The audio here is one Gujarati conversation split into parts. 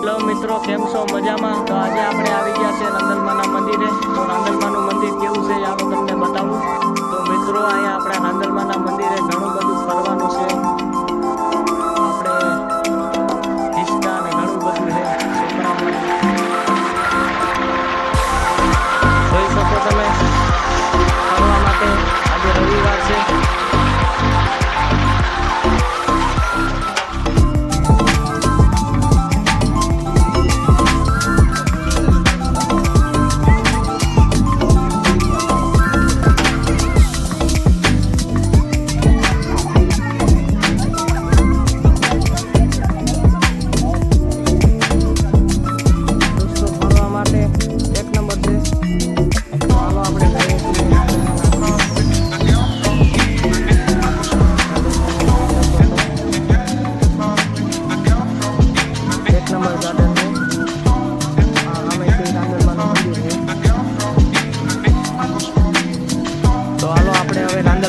હેલો મિત્રો, કેમ છો? મજામાં? તો આજે આપણે આવી ગયા છે રાંદલમાના મંદિરે. તો રાંદલમાનું મંદિર કેવું છે? આ તમને બતાવું. તો મિત્રો, અહીંયા આપણે રાંદલમાના મંદિરે ઘણું બધું ફરવાનું છે.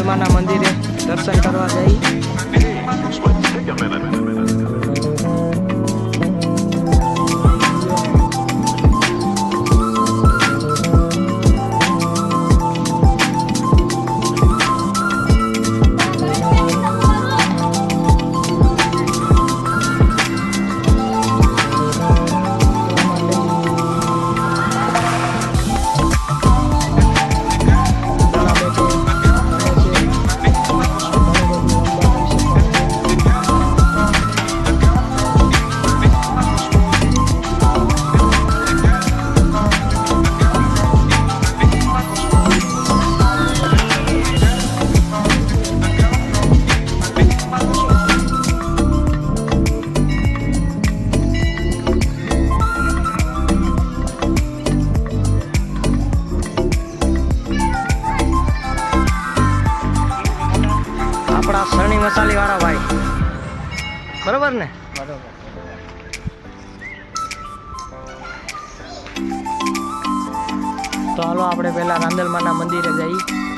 આપણે મંદિરે દર્શન કરવા જઈએ તો હાલો આપણે પહેલાં રાંદલમાના મંદિરે જઈએ.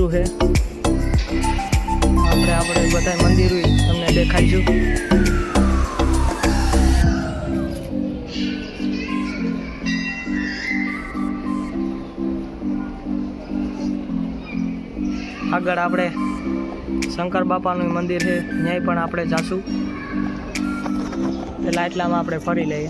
મંદિરો છે. આપણે આપણે બધા મંદિરો તમને દેખાડીશું. આગળ આપણે શંકર બાપાનું મંદિર છે. ન્યાય પણ આપણે જાશું. પેલા એટલામાં આપણે ફરી લઈએ.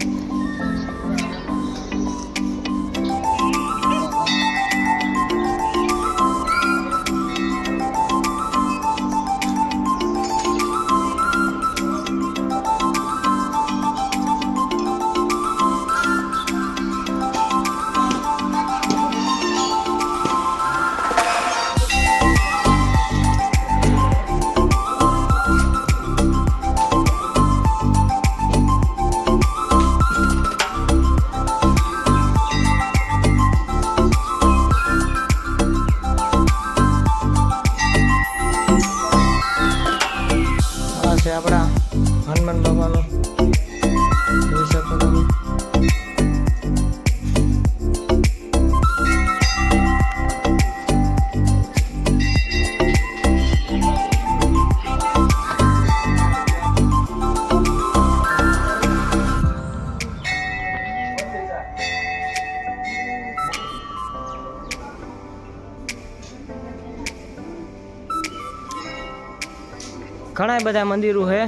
ઘણા બધા મંદિરો છે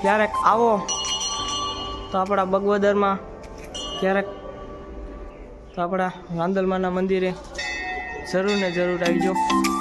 ક્યારેક આવો તો આપણા બગવદરમાં, ક્યારેક તો આપણા રાંદલમાના મંદિરે જરૂર ને જરૂર આવજો. સારું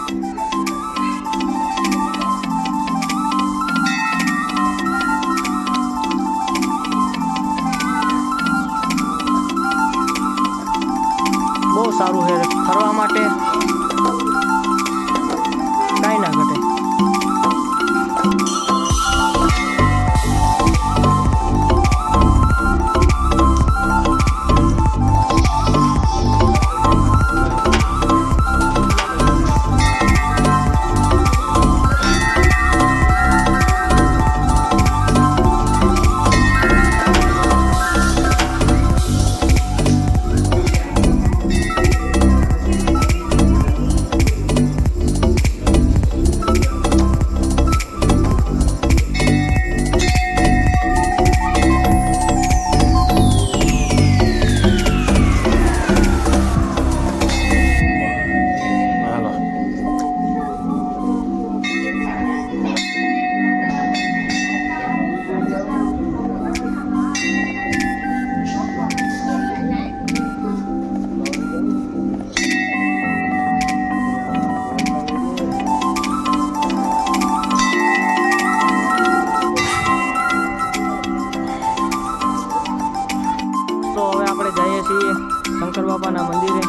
તો હવે આપણે જઈએ છીએ શંકર બાપાના મંદિરે.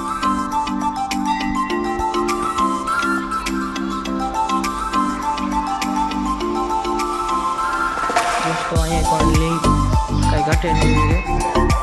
દોસ્તો, અહીંયા પણ લિંક કઈ ઘટે નહીં.